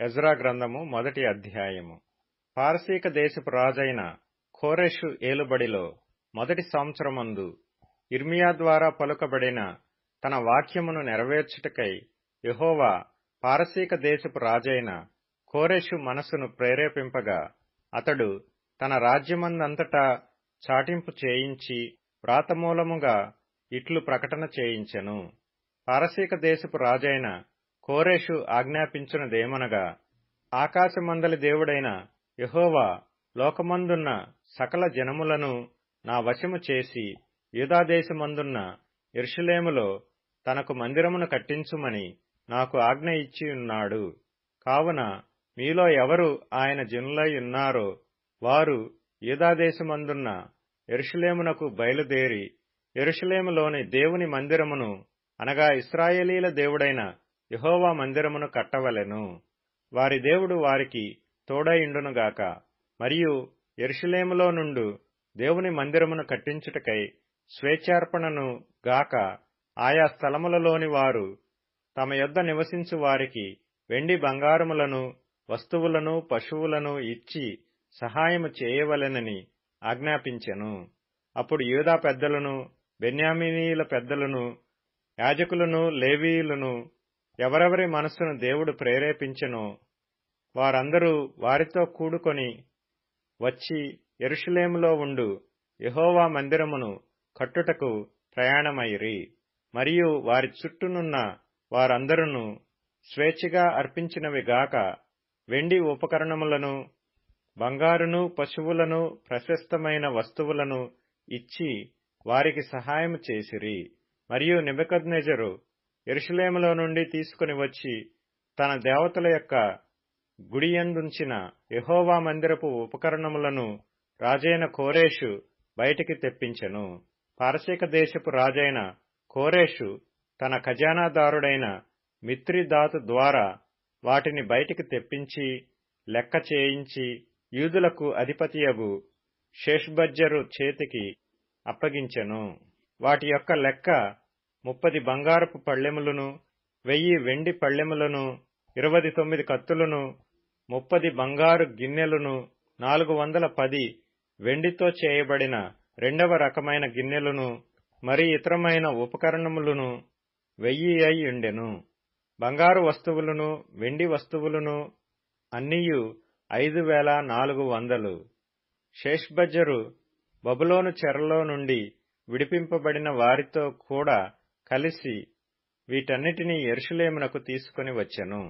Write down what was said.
Ezra గ్రంథము మొదటి అధ్యాయము. పారసీక దేశపు రాజైన కోరెషు ఏలుబడిలో మొదటి సంవత్సరమందు ఇర్మియా ద్వారా పలుకబడిన తన వాక్యమును నెరవేర్చుటకై యహోవా పారసీక దేశపు రాజైన కోరెషు మనసును ప్రేరేపింపగా అతడు తన రాజ్యమందంతటా చాటింపు చేయించి వ్రాతమూలముగా ఇట్లు ప్రకటన చేయించెను. పారసీక దేశపు రాజైన కోరేషు ఆజ్ఞాపించినదేమనగా ఆకాశమందలి దేవుడైన యహోవా లోకమందున్న సకల జనములను నా వశము చేసి యూదాదేశమందున్న ఇర్షులేములో తనకు మందిరమును కట్టించుమని నాకు ఆజ్ఞ ఇచ్చియున్నాడు. కావున మీలో ఎవరు ఆయన జనులై ఉన్నారో వారు యూదాదేశమందున్న ఎరుషులేమునకు బయలుదేరి ఎరుషులేములోని దేవుని మందిరమును అనగా ఇస్రాయేలీల దేవుడైన యహోవా మందిరమును కట్టవలెను. వారి దేవుడు వారికి తోడయుండునుగాక. మరియు ఎరుషులేములో నుండు దేవుని మందిరమును కట్టించుటకై స్వేచ్ఛార్పణను గాక ఆయా స్థలములలోని వారు తమ యొద్ద నివసించు వారికి వెండి బంగారములను వస్తువులను పశువులను ఇచ్చి సహాయము చేయవలెనని ఆజ్ఞాపించెను. అప్పుడు యూదా పెద్దలను బెన్యామినీల పెద్దలను యాజకులను లేవీయులను ఎవరెవరి మనస్సును దేవుడు ప్రేరేపించెనో వారందరూ వారితో కూడుకొని వచ్చి ఎరుషులేములో ఉండు యహోవా మందిరమును కట్టుటకు ప్రయాణమైరి మరియు వారి చుట్టూనున్న వారందరూ స్వేచ్ఛగా అర్పించినవిగాక వెండి ఉపకరణములను బంగారును పశువులను ప్రశస్తమైన వస్తువులను ఇచ్చి వారికి సహాయం చేసిరి. మరియు నిబద్నెజరు ఎరుషులేములో నుండి తీసుకుని వచ్చి తన దేవతల యొక్క గుడియందుంచిన యహోవా మందిరపు ఉపకరణములను రాజైన కోరేషు బయటికి తెప్పించెను. పారసీక దేశపు రాజైన కోరేషు తన ఖజానాదారుడైన మిత్రిదాతు ద్వారా వాటిని బయటికి తెప్పించి లెక్క చేయించి యూదులకు అధిపతియగు షేష్బజ్జరు చేతికి అప్పగించెను. వాటి యొక్క లెక్క ముప్పది బంగారపు పళ్ళెములను వెయ్యి వెండి పళ్ళెములను ఇరవై తొమ్మిది కత్తులను ముప్పది బంగారు గిన్నెలను నాలుగు వందల పది వెండితో చేయబడిన రెండవ రకమైన గిన్నెలను మరి ఇతరమైన ఉపకరణములను వెయ్యి అయి ఉండెను. బంగారు వస్తువులను వెండి వస్తువులను అన్నియు ఐదు వేల నాలుగు వందలు. షేష్బజ్జరు బబులోను చెరలో నుండి విడిపింపబడిన వారితో కూడా కలిసి వీటన్నిటినీ ఎరుషులేమునకు తీసుకుని వచ్చెను.